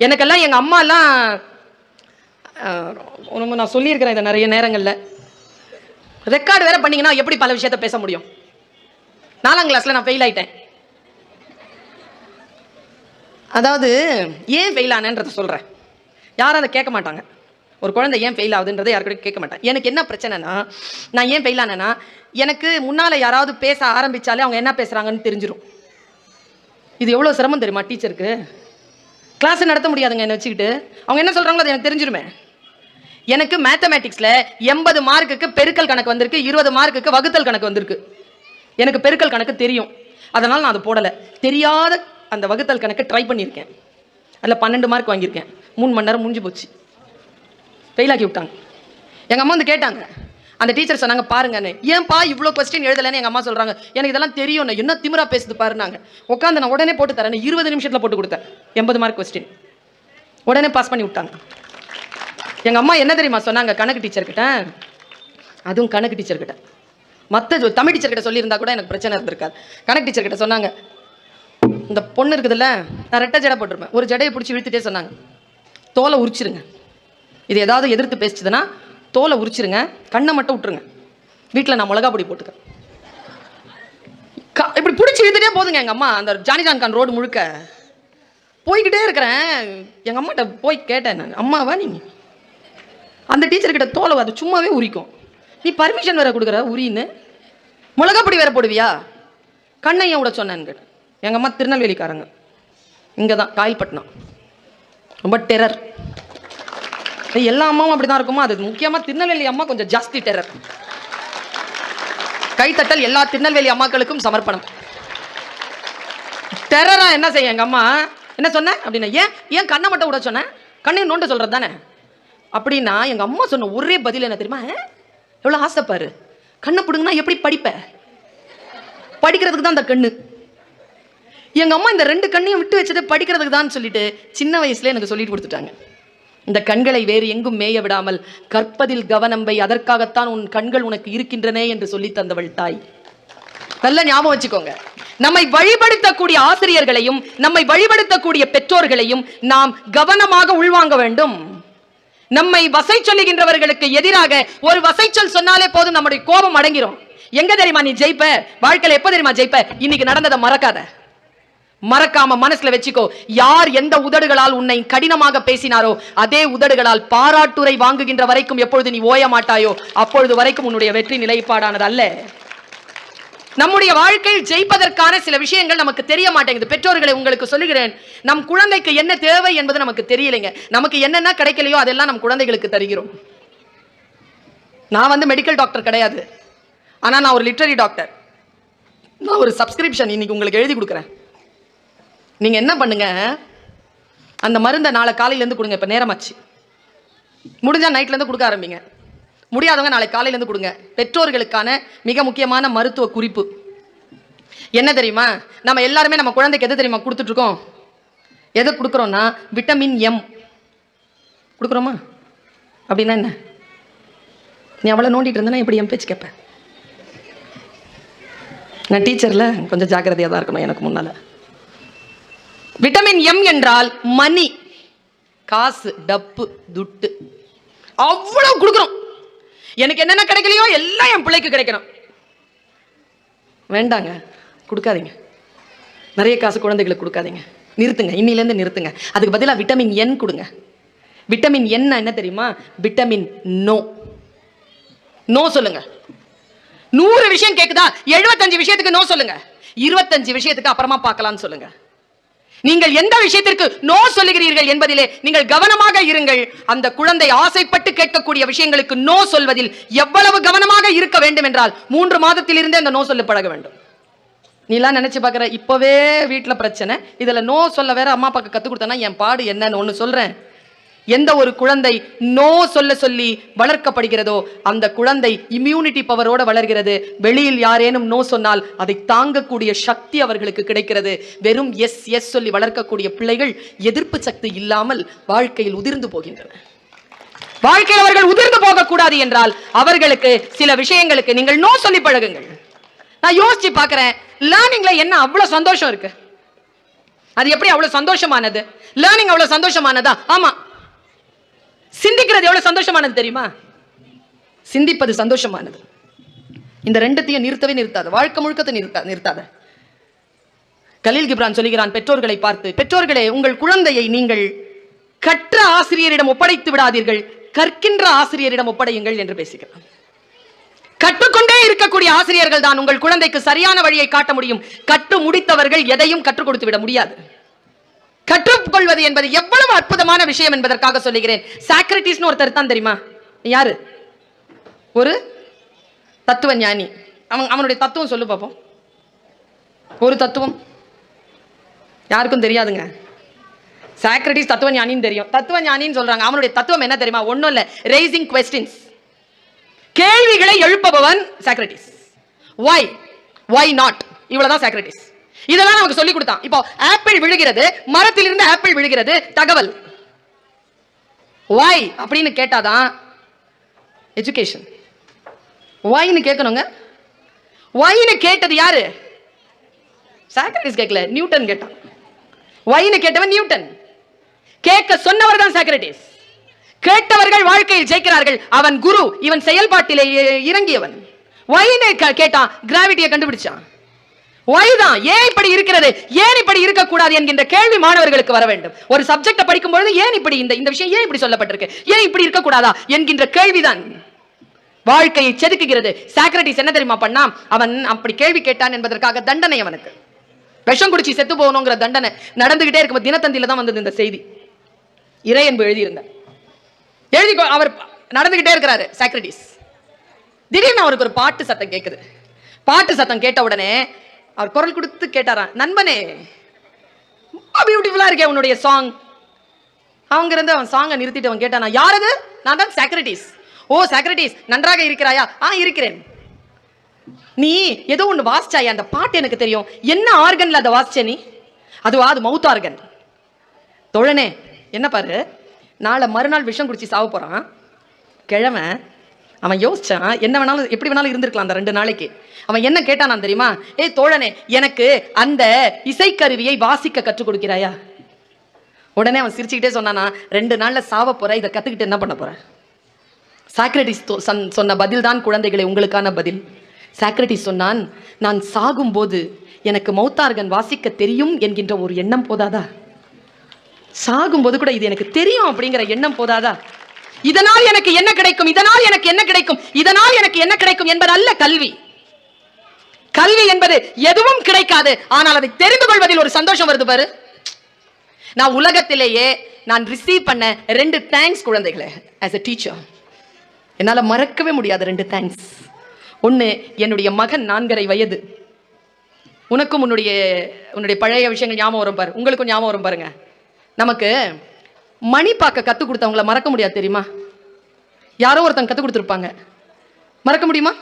எனக்கெல்லாம் எங்கள் அம்மாலாம் அஹ், ரொம்ப நான் சொல்லியிருக்கிறேன் இதை நிறைய நேரங்களில். ரெக்கார்டு வேற பண்ணிங்கன்னா எப்படி பல விஷயத்த பேச முடியும்? நாலாம் கிளாஸில் நான் ஃபெயில் ஆயிட்டேன். அதாவது ஏன் ஃபெயில் ஆனேன்றதை சொல்கிறேன் யாரும் அதை கேட்க மாட்டாங்க. ஒரு குழந்தை ஏன் ஃபெயில் ஆகுதுன்றதை யாருக்கிட்ட கேட்க மாட்டேன் எனக்கு என்ன பிரச்சனைனா நான் ஏன் ஃபெயில் ஆனேன்னா எனக்கு முன்னால் யாராவது பேச ஆரம்பித்தாலே அவங்க என்ன பேசுகிறாங்கன்னு தெரிஞ்சிடும் இது எவ்வளோ சிரமம் தெரியுமா டீச்சருக்கு கிளாஸ் நடத்த முடியாதுங்க என்னை வச்சுக்கிட்டு. அவங்க என்ன சொல்கிறாங்களோ அது எனக்கு தெரிஞ்சிருமே. எனக்கு மேத்தமேட்டிக்ஸில் எண்பது மார்க்குக்கு பெருக்கல் கணக்கு வந்திருக்கு இருபது மார்க்குக்கு வகுத்தல் கணக்கு வந்திருக்கு. எனக்கு பெருக்கல் கணக்கு தெரியும். அதனால் நான் அது போடலை. தெரியாத அந்த வகுத்தல் கணக்கு ட்ரை பண்ணியிருக்கேன். அதில் பன்னெண்டு மார்க் வாங்கியிருக்கேன். மூணு மணி நேரம் முடிஞ்சு போச்சு. ஃபெயிலாக்கி விட்டாங்க. எங்கள் அம்மா வந்து கேட்டாங்க அந்த டீச்சர் சொன்னாங்க பாருங்கன்னு ஏன்பா இவ்வளோ கொஸ்டின் எழுதலைன்னு எங்கள் அம்மா சொல்கிறாங்க எனக்கு இதெல்லாம் தெரியும் என்ன திமிரா பேசுது பாருனாங்க உட்காந்து நான் உடனே போட்டு தரேன் இருபது நிமிஷத்தில் போட்டு கொடுத்தேன். எண்பது மார்க் கொஸ்டின் உடனே பாஸ் பண்ணி விட்டாங்க. எங்கள் அம்மா என்ன தெரியுமா சொன்னாங்க கணக்கு டீச்சர்கிட்ட அதுவும் கணக்கு டீச்சர்கிட்ட மற்ற தமிழ் டீச்சர்கிட்ட சொல்லியிருந்தா கூட எனக்கு பிரச்சனை இருந்திருக்காது. கணக்கு டீச்சர்கிட்ட சொன்னாங்க இந்த பொண்ணு இருக்குதுல்ல நான் ரெட்டை ஜடை போட்டிருப்பேன். ஒரு ஜடையை பிடிச்சி இழுத்துட்டே சொன்னாங்க. தோலை உரிச்சிருங்க. இது ஏதாவது எதிர்த்து பேசிச்சுதுன்னா தோலை உரிச்சிருங்க கண்ணை மட்டும் விட்டுருங்க. வீட்டில் நான் மிளகா பொடி போட்டுக்கிறேன். இப்படி பிடிச்சி இழுத்துட்டே போதுங்க எங்கள் அம்மா. அந்த ஜானி ரோடு முழுக்க. போய்கிட்டே இருக்கிறேன். எங்கள் அம்மாட்ட போய் கேட்டேன் நான். அம்மாவா நீ? அந்த டீச்சர்கிட்ட தோலை அது சும்மாவே உரிக்கும். நீ பர்மிஷன் வேற கொடுக்குற உரின்னு. மிளகா பொடி வேற போடுவியா? கண்ணை ஏன் விட சொன்னேன்னு கேட்டேன். எங்கள் அம்மா திருநெல்வேலிக்காரங்க. இங்கே தான் காயல்பட்டினம். ரொம்ப டெரர் எல்லா அம்மாவும் அப்படி தான் இருக்குமா? அது முக்கியமாக திருநெல்வேலி அம்மா கொஞ்சம் ஜாஸ்தி டெரர் கைத்தட்டல் எல்லா திருநெல்வேலி அம்மாக்களுக்கும் சமர்ப்பணம். டெரரா என்ன செய்ய எங்கள் அம்மா? என்ன சொன்னேன் அப்படின்னா ஏன் ஏன் கண்ணை மட்டும் விட சொன்னேன் கண்ணை நோண்ட சொல்கிறது தானே? அப்படின்னா எங்கள் அம்மா சொன்ன ஒரே பதில் என்ன தெரியுமா? எவ்வளோ ஆசைப்பாரு கண்ணை பிடுங்கன்னா எப்படி படிப்ப? படிக்கிறதுக்கு தான் அந்த கண்ணு. எங்கள் அம்மா இந்த ரெண்டு கண்ணையும் விட்டு வச்சுட்டு படிக்கிறதுக்கு தான் சொல்லிட்டு சின்ன வயசுல எனக்கு சொல்லிட்டு கொடுத்துட்டாங்க. இந்த கண்களை வேறு எங்கும் மேய விடாமல் கற்பதில் கவனம் வை அதற்காகத்தான் உன் கண்கள் உனக்கு இருக்கின்றனே என்று சொல்லி தந்தவள் தாய். நல்ல ஞாபகம் வச்சுக்கோங்க. நம்மை வழிபடுத்தக்கூடிய ஆசிரியர்களையும் நம்மை வழிபடுத்தக்கூடிய பெற்றோர்களையும் நாம் கவனமாக உள்வாங்க வேண்டும். நம்மை வசை சொல்லுகின்றவர்களுக்கு எதிராக ஒரு வசை சொல் சொன்னாலே போதும் நம்முடைய கோபம் அடங்கிரும். எங்க தெரியுமா நீ ஜெயிப்ப? வாழ்க்கையில எப்ப தெரியுமா ஜெயிப்ப? இன்னைக்கு நடந்ததை மறக்காத. மறக்காம மனசுல வச்சுக்கோ. யார் எந்த உதடுகளால் உன்னை கடினமாக பேசினாரோ அதே உதடுகளால் பாராட்டுரை வாங்குகின்ற வரைக்கும் எப்பொழுது நீ ஓய மாட்டாயோ அப்பொழுது வரைக்கும் உன்னுடைய வெற்றி நிலைப்பாடானது அல்ல. நம்முடைய வாழ்க்கையில் ஜெயிப்பதற்கான சில விஷயங்கள் நமக்கு தெரிய மாட்டேங்குது. பெற்றோர்களை உங்களுக்கு சொல்லுகிறேன் நம் குழந்தைக்கு என்ன தேவை என்பது நமக்கு தெரியலைங்க. நமக்கு என்னென்ன கிடைக்கலையோ அதெல்லாம் நம் குழந்தைகளுக்கு தருகிறோம். நான் வந்து மெடிக்கல் டாக்டர் கிடையாது. ஆனால் நான் ஒரு லிட்டரரி டாக்டர் நான் ஒரு சப்ஸ்கிரிப்ஷன் இன்னைக்கு உங்களுக்கு எழுதி கொடுக்குறேன். நீங்க என்ன பண்ணுங்க? அந்த மருந்தை நாளை காலையிலேருந்து கொடுங்க இப்போ நேரமாச்சு. முடிஞ்சா நைட்லேருந்து கொடுக்க ஆரம்பிங்க. முடியாதவங்க நாளை காலையிலேருந்து கொடுங்க. பெற்றோர்களுக்கான மிக முக்கியமான மருத்துவ குறிப்பு. என்ன தெரியுமா? நம்ம எல்லாருமே நம்ம குழந்தைக்கு எது தெரியுமா கொடுத்துட்ருக்கோம்? எதை கொடுக்குறோன்னா விட்டமின் எம் கொடுக்குறோமா? அப்படின்னா என்ன? நீ அவ்வளோ நோண்டிட்டு இருந்தனா எப்படி எம் பேச்சு கேட்பேன் நான் டீச்சரில் கொஞ்சம் ஜாக்கிரதையாக தான் இருக்கணும் எனக்கு முன்னால். விட்டமின் எம் என்றால் மணி. காசு டப்பு துட்டு. அவ்வளவு கொடுக்குறோம் எனக்கு என்னென்ன கிடைக்கலையோ எல்லாம் என் பிள்ளைக்கு கிடைக்கணும். வேண்டாங்க கொடுக்காதீங்க. நிறைய காசு குழந்தைகளுக்கு கொடுக்காதீங்க. நிறுத்துங்க இன்னிலேருந்து நிறுத்துங்க. அதுக்கு பதிலாக விட்டமின் என் கொடுங்க. விட்டமின் என்ன என்ன தெரியுமா? Vitamin no. நோ சொல்லுங்க. நூறு விஷயம் கேட்குதா எழுபத்தஞ்சு விஷயத்துக்கு நோ சொல்லுங்க. இருபத்தஞ்சு விஷயத்துக்கு அப்புறமா பார்க்கலாம்னு சொல்லுங்க. நீங்கள் எந்த விஷயத்திற்கு நோ சொல்லுகிறீர்கள் என்பதிலே நீங்கள் கவனமாக இருங்கள். அந்த குழந்தை ஆசைப்பட்டு கேட்கக்கூடிய விஷயங்களுக்கு நோ சொல்வதில் எவ்வளவு கவனமாக இருக்க வேண்டும் என்றால் மூன்று மாதத்திலிருந்தே அந்த நோ சொல்ல பழக வேண்டும். நீலாம் நினைச்சு பார்க்குற இப்போவே வீட்டில் பிரச்சனை. இதில் நோ சொல்ல வேற அம்மா அப்பாக்கு கற்றுக் கொடுத்தனா என் பாடு என்னன்னு ஒன்று சொல்கிறேன் எந்த ஒரு குழந்தை நோ சொல்ல சொல்லி வளர்க்கப்படுகிறதோ அந்த குழந்தை இம்யூனிட்டி பவரோட வளர்கிறது. வெளியில் யாரேனும் நோ சொன்னால் அதை தாங்கக்கூடிய சக்தி அவர்களுக்கு கிடைக்கிறது. வெறும் எஸ் எஸ் சொல்லி வளர்க்கக்கூடிய பிள்ளைகள் எதிர்ப்பு சக்தி இல்லாமல் வாழ்க்கையில் உதிர்ந்து போகின்றன. வாழ்க்கையில் அவர்கள் உதிர்ந்து போகக்கூடாது என்றால் அவர்களுக்கு சில விஷயங்களுக்கு நீங்கள் நோ சொல்லி பழகுங்கள். நான் யோசிச்சு பார்க்குறேன் லேர்னிங்ல என்ன அவ்வளோ சந்தோஷம் இருக்கு? அது எப்படி அவ்வளோ சந்தோஷமானது? லேர்னிங் அவ்வளோ சந்தோஷமானதா? ஆமா சிந்திக்கிறது எவ்வளவு சந்தோஷமானது தெரியுமா? சிந்திப்பது சந்தோஷமானது. இந்த ரெண்டுத்தையும் நிறுத்தவே நிறுத்தாது. வாழ்க்கை முழுக்கத்தை நிறுத்தா நிறுத்தாத. கலீல் கிப்ரான் சொல்லுகிறான் பெற்றோர்களை பார்த்து பெற்றோர்களே உங்கள் குழந்தையை நீங்கள் கற்ற ஆசிரியரிடம் ஒப்படைத்து விடாதீர்கள். கற்கின்ற ஆசிரியரிடம் ஒப்படையுங்கள் என்று பேசுகிறான். கற்றுக்கொண்டே இருக்கக்கூடிய ஆசிரியர்கள் தான் உங்கள் குழந்தைக்கு சரியான வழியை காட்ட முடியும். கற்று முடித்தவர்கள் எதையும் கற்றுக் கொடுத்து விட முடியாது. கற்றுக்கொள்வது என்பது எவ்வளவு அற்புதமான விஷயம் என்பதற்காக சொல்லுகிறேன். சாக்ரட்டிஸ்னு ஒருத்தர் தான் தெரியுமா? யாரு? ஒரு தத்துவ ஞானி அவன் அவனுடைய தத்துவம் சொல்லு பார்ப்போம் ஒரு தத்துவம். யாருக்கும் தெரியாதுங்க. சாக்ரட்டிஸ் தத்துவ ஞானின்னு தெரியும். தத்துவ ஞானின்னு சொல்றாங்க. அவனுடைய தத்துவம் என்ன தெரியுமா? ஒன்றும் இல்லை. ரேசிங் கொஸ்டின்ஸ் கேள்விகளை எழுப்பபவன் சாக்ரட்டிஸ் ஒய் வை நாட் இவ்வளவுதான் சாக்ரட்டிஸ் இதெல்லாம் நமக்கு சொல்லி கொடுத்தான். இப்போ ஆப்பிள் விழுகிறது மரத்திலிருந்து ஆப்பிள் விழுகிறது தகவல். வை அப்படின்னு கேட்டாதான் எஜுகேஷன் வைன்னு கேட்கணுங்க. வைன்னு கேட்டது யாரு? சாக்ரட்டிஸ் கேட்கல நியூட்டன் கேட்டான். வைன்னு கேட்டவன் நியூட்டன். கேட்க சொன்னவர் தான் சாக்ரட்டிஸ் கேட்டவர்கள் வாழ்க்கையில் ஜெயிக்கிறார்கள். அவன் குரு இவன் செயல்பாட்டிலே இறங்கியவன். வைன்னு கேட்டான் கிராவிட்டியை கண்டுபிடிச்சான். Why தான்? ஏன் இப்படி இருக்கிறது? ஏன் இப்படி இருக்கக்கூடாது என்கின்ற கேள்வி மாணவர்களுக்கு வர வேண்டும். ஒரு சப்ஜெக்ட படிக்கும் பொழுது ஏன் இப்படி இந்த இந்த விஷயம் ஏன் இப்படி சொல்லப்பட்டிருக்கு? ஏன் இப்படி இருக்கக்கூடாதா? என்கின்ற கேள்விதான். வாழ்க்கையை செதுக்குகிறது. சாக்ரட்டிஸ் என்ன தெரியுமா பண்ணா அவன் அப்படி கேள்வி கேட்டான் என்பதற்காக தண்டனை அவனுக்கு. விஷம் குடிச்சு செத்து போகணுங்கிற தண்டனை. நடந்துகிட்டே இருக்கும் தினத்தந்தியில தான் வந்தது இந்த செய்தி. இறை என்பு எழுதியிருந்த எழுதி கொ- அவர் நடந்துகிட்டே இருக்கிறாரு சாக்ரட்டிஸ் திடீர்னு அவருக்கு ஒரு பாட்டு சத்தம் கேட்குது பாட்டு சத்தம் கேட்ட உடனே அவர் குரல் கொடுத்து கேட்டாராம் நண்பனே பியூட்டிஃபுல்லாக இருக்கே உன்னுடைய சாங் அவங்க இருந்து அவன் சாங்கை நிறுத்திட்டு அவன் கேட்டானா யார் அது நான் தான் செக்ரட்டிஸ் ஓ செக்ரட்டிஸ் நன்றாக இருக்கிறாயா? ஆ இருக்கிறேன். நீ ஏதோ ஒன்று வாசிச்சாயா? அந்த பாட்டு எனக்கு தெரியும். என்ன ஆர்கனில் அதை வாசிச்ச நீ? அதுவா அது மவுத் ஆர்கன் தோழனே என்ன பாரு? நாளை மறுநாள் விஷம் குடிச்சு சாவ போகிறான் கிழமை அவன் யோசிச்சான் என்ன வேணாலும் எப்படி வேணாலும் இருந்திருக்கலாம் அந்த ரெண்டு நாளைக்கு. அவன் என்ன கேட்டானான் தெரியுமா? ஏய் தோழனே எனக்கு அந்த இசைக்கருவியை வாசிக்க கற்றுக் கொடுக்கிறாயா? உடனே அவன் சிரிச்சுக்கிட்டே சொன்னானா ரெண்டு நாளில் சாவ போற இதை கற்றுக்கிட்டு என்ன பண்ண போற? சாக்ரட்டிஸ் சன்- சொன்ன பதில் தான் குழந்தைகளை உங்களுக்கான பதில். சாக்ரட்டிஸ் சொன்னான் நான் சாகும்போது எனக்கு மௌத்தார்கன் வாசிக்க தெரியும் என்கின்ற ஒரு எண்ணம் போதாதா? சாகும்போது கூட இது எனக்கு தெரியும் அப்படிங்கிற எண்ணம் போதாதா? இதனால் எனக்கு என்ன கிடைக்கும்? இதனால் எனக்கு என்ன கிடைக்கும்? இதனால் எனக்கு என்ன கிடைக்கும் என்பது அல்ல கல்வி. கல்வி என்பது எதுவும் கிடைக்காது. ஆனால் அதை தெரிந்து கொள்வதில் ஒரு சந்தோஷம் வருது பாரு. நான் உலகத்திலேயே நான் ரிசீவ் பண்ண ரெண்டு தேங்க்ஸ் குழந்தைகளை ஆஸ் அ டீச்சர் என்னால் மறக்கவே முடியாது ரெண்டு தேங்க்ஸ் ஒன்று என்னுடைய மகன் நான்கரை வயது. உனக்கும் உன்னுடைய உன்னுடைய பழைய விஷயங்கள் ஞாபகம் வரும் பாரு. உங்களுக்கும் ஞாபகம் வரும் பாருங்க. நமக்கு மணி பார்க்க கற்றுக் கொடுத்தவங்கள மறக்க முடியாது தெரியுமா? யாரோ ஒருத்தங்க கற்றுக் கொடுத்துருப்பாங்க. மறக்க முடியுமா?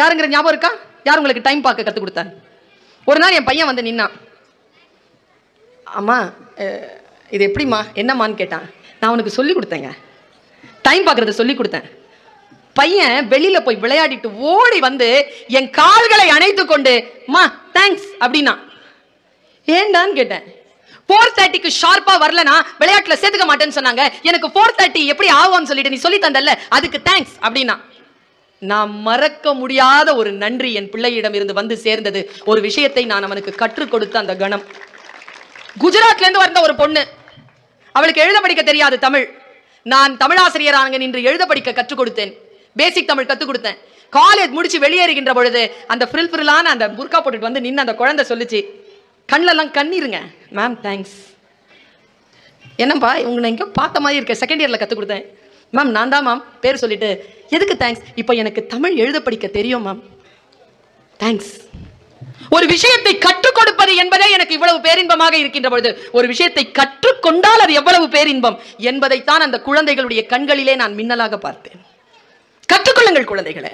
யாருங்கிற ஞாபகம் இருக்கா? யார் உங்களுக்கு டைம் பார்க்க கற்றுக் கொடுத்தாங்க ஒரு நாள் என் பையன் வந்து நின்னான். அம்மா இது எப்படிம்மா? என்னம்மான்னு கேட்டான். நான் உனக்கு சொல்லி கொடுத்தேங்க. டைம் பார்க்குறத சொல்லி கொடுத்தேன். பையன் வெளியில் போய் விளையாடிட்டு ஓடி வந்து என் கால்களை அணைத்து கொண்டு மா தேங்க்ஸ் அப்படின்னா ஏண்டான்னு கேட்டேன். ஃபோர் தேர்ட்டிக்கு ஷார்ப்பா வரலனா விளையாட்டுல சேர்த்துக்க மாட்டேன்னு சொன்னாங்க. எனக்கு ஃபோர் தேர்ட்டி எப்படி ஆகும்னு சொல்லிட்டு நீ சொல்லி தந்தல அதுக்கு தேங்க்ஸ் அப்படின்னா நான் மறக்க முடியாத ஒரு நன்றி என் பிள்ளையிடம் இருந்து வந்து சேர்ந்தது. ஒரு விஷயத்தை நான் அவனுக்கு கற்றுக் கொடுத்த அந்த கணம். குஜராத்ல இருந்து வந்த ஒரு பொண்ணு. அவளுக்கு எழுத படிக்க தெரியாது தமிழ். நான் தமிழாசிரியராக நின்று எழுத படிக்க கற்றுக் கொடுத்தேன். பேசிக் தமிழ் கற்றுக் கொடுத்தேன். காலேஜ் முடிச்சு வெளியேறுகின்ற பொழுது அந்த ஃப்ரில் ஃப்ரில்லான அந்த புர்கா போட்டுட்டு வந்து நின்று அந்த குழந்தை சொல்லிச்சு கண்ணிலெல்லாம் கண்ணீருங்க. மேம் தேங்க்ஸ் என்னப்பா உங்களை எங்கேயோ பார்த்த மாதிரி இருக்க செகண்ட் இயரில் கற்றுக் கொடுத்தேன். மேம் நான் தான் மேம் பேர் சொல்லிட்டு. எதுக்கு தேங்க்ஸ் இப்போ எனக்கு தமிழ் எழுத படிக்க தெரியும் மேம் தேங்க்ஸ் ஒரு விஷயத்தை கற்றுக் கொடுப்பது என்பதே எனக்கு இவ்வளவு பேரின்பமாக இருக்கின்ற பொழுது ஒரு விஷயத்தை கற்றுக்கொண்டால் அது எவ்வளவு பேரின்பம் என்பதைத்தான் அந்த குழந்தைகளுடைய கண்களிலே நான் மின்னலாக பார்த்தேன். கற்றுக்கொள்ளுங்கள் குழந்தைகளே.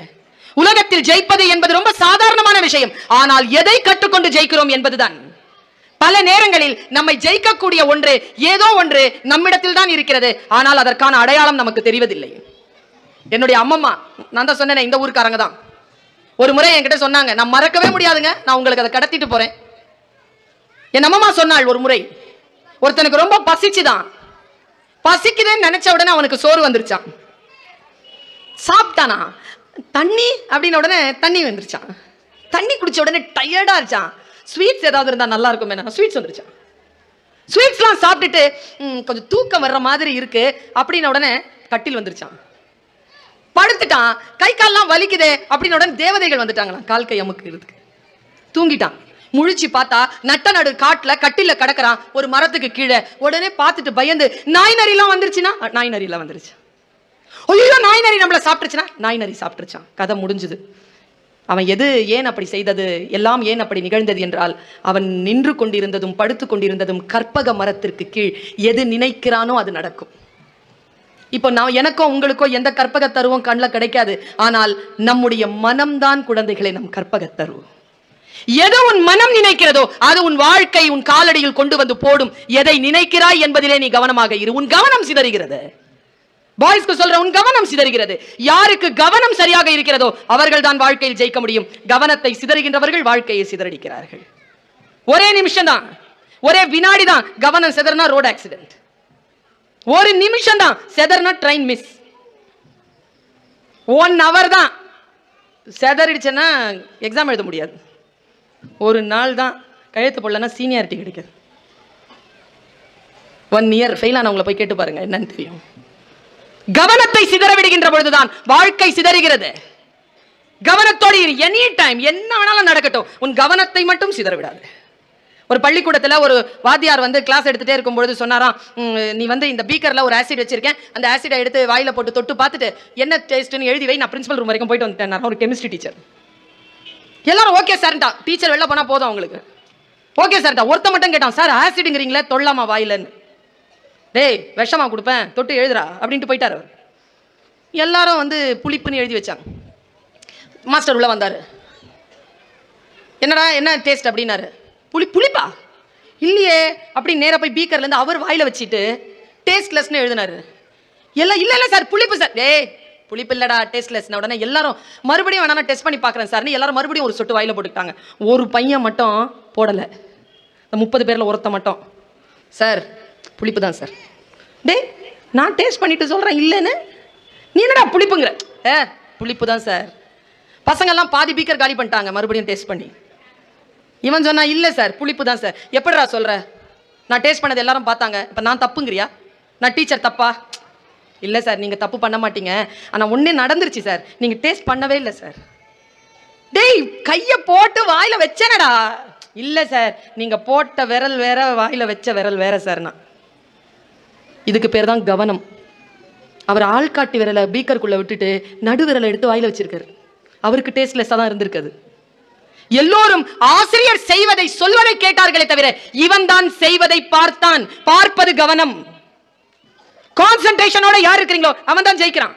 உலகத்தில் ஜெயிப்பது என்பது ரொம்ப சாதாரணமான விஷயம். ஆனால் எதை கற்றுக்கொண்டு ஜெயிக்கிறோம் என்பதுதான். பல நேரங்களில் நம்மை ஜெயிக்கக்கூடிய ஒன்று ஏதோ ஒன்று நம்மிடத்தில் தான் இருக்கிறது. ஆனால் அதற்கான அடையாளம் நமக்கு தெரிவதில்லை. என்னுடைய அம்மம்மா நான் தான் சொன்னேன் இந்த ஊருக்காரங்க தான். ஒரு முறை என்கிட்ட சொன்னாங்க நான் மறக்கவே முடியாதுங்க நான் உங்களுக்கு அதை கடத்திட்டு போறேன். என் அம்மா சொன்னாள் ஒரு முறை ஒருத்தனுக்கு ரொம்ப பசிச்சுதான். பசிக்குதுன்னு நினைச்ச உடனே அவனுக்கு சோறு வந்துருச்சான் சாப்பிட்டானா? தண்ணி? அப்படின்ன உடனே தண்ணி வந்துருச்சான் தண்ணி குடிச்ச உடனே டயர்டா இருச்சான் ஸ்வீட்ஸ் ஏதாவது இருந்தால் நல்லா இருக்குமே ஸ்வீட்ஸ் வந்துருச்சான் ஸ்வீட்ஸ்லாம் சாப்பிட்டுட்டு கொஞ்சம் தூக்கம் வர்ற மாதிரி இருக்கு. அப்படின்ன உடனே கட்டில் வந்துருச்சான் படுத்துட்டான். கை கால்லாம் வலிக்குதே அப்படின்னு உடனே தேவதைகள் வந்துட்டாங்களாம் கால் கை அமுக்குறதுக்கு. தூங்கிட்டான். முழிச்சு பார்த்தா நட்ட நடு காட்டுல கட்டில கிடக்குறான் ஒரு மரத்துக்கு கீழே. உடனே பார்த்துட்டு பயந்து நாய் நரிலாம் வந்துருச்சுன்னா? நாய் நரிலாம் வந்துருச்சு. ஐயோ நாய் நரி நம்மள சாப்பிட்டுருச்சுன்னா? நாய் நரி சாப்பிட்டுருச்சான் கதை முடிஞ்சுது. அவன் எது ஏன் அப்படி செய்தது? எல்லாம் ஏன் அப்படி நிகழ்ந்தது என்றால் அவன் நின்று கொண்டிருந்ததும் படுத்து கொண்டிருந்ததும் கற்பக மரத்திற்கு கீழ் எது நினைக்கிறானோ அது நடக்கும். இப்போ நான் எனக்கோ உங்களுக்கோ எந்த கற்பக தருவம் கண்ணில் கிடைக்காது. ஆனால் நம்முடைய மனம்தான் குழந்தைகளை நம் கற்பக தருவோம் எது உன் மனம் நினைக்கிறதோ அது உன் வாழ்க்கை உன் காலடியில் கொண்டு வந்து போடும். எதை நினைக்கிறாய் என்பதிலே நீ கவனமாக இரு. உன் கவனம் சிதறுகிறது. பாய்ஸ்க்கு சொல்ற உன் கவனம் சிதறுகிறது. யாருக்கு கவனம் சரியாக இருக்கிறதோ அவர்கள் தான் வாழ்க்கையில் ஜெயிக்க முடியும். கவனத்தை சிதறுகின்றவர்கள் வாழ்க்கையை சிதறடிக்கிறார்கள். ஒரே நிமிஷம் தான் ஒரே வினாடி தான் கவனம் செதறனா ரோட் ஆக்சிடென்ட் ஒரு நிமிஷம் தான் செதறனா ட்ரெயின் மிஸ் ஒன் ஹவர் தான். செதறிடுச்சுன்னா எக்ஸாம் எழுத முடியாது. ஒரு நாள் தான் கழுத்து போடலன்னா சீனியாரிட்டி கிடைக்காது. ஒன் இயர் ஃபெயில் ஆனவங்களை போய் கேட்டு பாருங்க என்னன்னு தெரியும். கவனத்தை சிதற விடுகின்ற பொழுதுதான் வாழ்க்கை சிதறுகிறது. கவனத்தோடு இரு. எனி டைம் என்ன வேணாலும் நடக்கட்டும். உன் கவனத்தை மட்டும் சிதற விடாது ஒரு பள்ளிக்கூடத்தில் ஒரு வாத்தியார் வந்து கிளாஸ் எடுத்துகிட்டே இருக்கும்பொழுது சொன்னாராம் நீ வந்து இந்த பீக்கரில் ஒரு ஆசிட் வச்சிருக்கேன். அந்த ஆசிடை எடுத்து வாயில போட்டு தொட்டு பார்த்துட்டு என்ன டேஸ்ட்டுன்னு எழுதி வை. நான் பிரின்சிபல் ரூம் வரைக்கும் போயிட்டு வந்துட்டேன். ஒரு கெமிஸ்ட்ரி டீச்சர் எல்லாரும் ஓகே சார்ட்டா டீச்சர் வெளில போனால் போதும் அவங்களுக்கு. ஓகே சார்ட்டா ஒருத்த மட்டும் கேட்டான் சார் ஆசிடுங்கிறீங்களே தொல்லாமா வாயிலன்னு. டேய் விஷமா கொடுப்பேன் தொட்டு எழுதுறா அப்படின்ட்டு போயிட்டார் அவர். எல்லாரும் வந்து புளிப்புன்னு எழுதி வச்சாங்க. மாஸ்டர் உள்ளே வந்தார். என்னடா என்ன டேஸ்ட் அப்படின்னாரு. புளி புளிப்பா? இல்லையே அப்படின்னு நேராக போய் பீக்கர்லேருந்து அவர் வாயில் வச்சுட்டு டேஸ்ட்லெஸ்னு எழுதினாரு. எல்லாம் இல்லை இல்லை சார் புளிப்பு சார் டேய் புளிப்பு இல்லடா டேஸ்ட்லெஸ் உடனே எல்லாரும் மறுபடியும் வேணா நான் டெஸ்ட் பண்ணி பார்க்குறேன் சார்னு எல்லாரும் மறுபடியும் ஒரு சொட்டு வாயில் போட்டுக்கிட்டாங்க. ஒரு பையன் மட்டும் போடலை. இந்த முப்பது பேரில் ஒருத்த மட்டும். சார் புளிப்பு தான் சார். டேய் நான் டேஸ்ட் பண்ணிட்டு சொல்கிறேன் இல்லைன்னு? நீ என்னடா புளிப்புங்கிற? ஏ புளிப்பு தான் சார். பசங்கெல்லாம் பாதி பீக்கர் காலி பண்ணிட்டாங்க மறுபடியும் டேஸ்ட் பண்ணி. இவன் சொன்னா இல்லை சார் புளிப்பு தான் சார். எப்படிடா சொல்கிற நான் டேஸ்ட் பண்ணது எல்லாரும் பார்த்தாங்க. இப்போ நான் தப்புங்கிறியா? நான் டீச்சர் தப்பா? இல்லை சார் நீங்கள் தப்பு பண்ண மாட்டீங்க. ஆனால் ஒன்றே நடந்துருச்சு சார். நீங்கள் டேஸ்ட் பண்ணவே இல்லை சார். டேய் கையை போட்டு வாயில் வச்சேனடா. இல்லை சார் நீங்கள் போட்ட விரல் வேற வாயில் வச்ச விரல் வேற சார் நான். இதுக்கு பேர் தான் கவனம். அவர் ஆள்காட்டி விரலை பீக்கருக்குள்ளே விட்டுட்டு நடு விரலை எடுத்து வாயில வச்சிருக்காரு. அவருக்கு டேஸ்ட்லெஸ்ஸாக தான் இருந்திருக்காது. எல்லோரும் ஆசிரியர் செய்வதை சொல்வதை கேட்டார்களே தவிர இவன் தான் செய்வதை பார்த்தான். பார்ப்பது கவனம். கான்சென்ட்ரேஷனோட யார் இருக்கிறீங்களோ அவன் தான் ஜெயிக்கிறான்.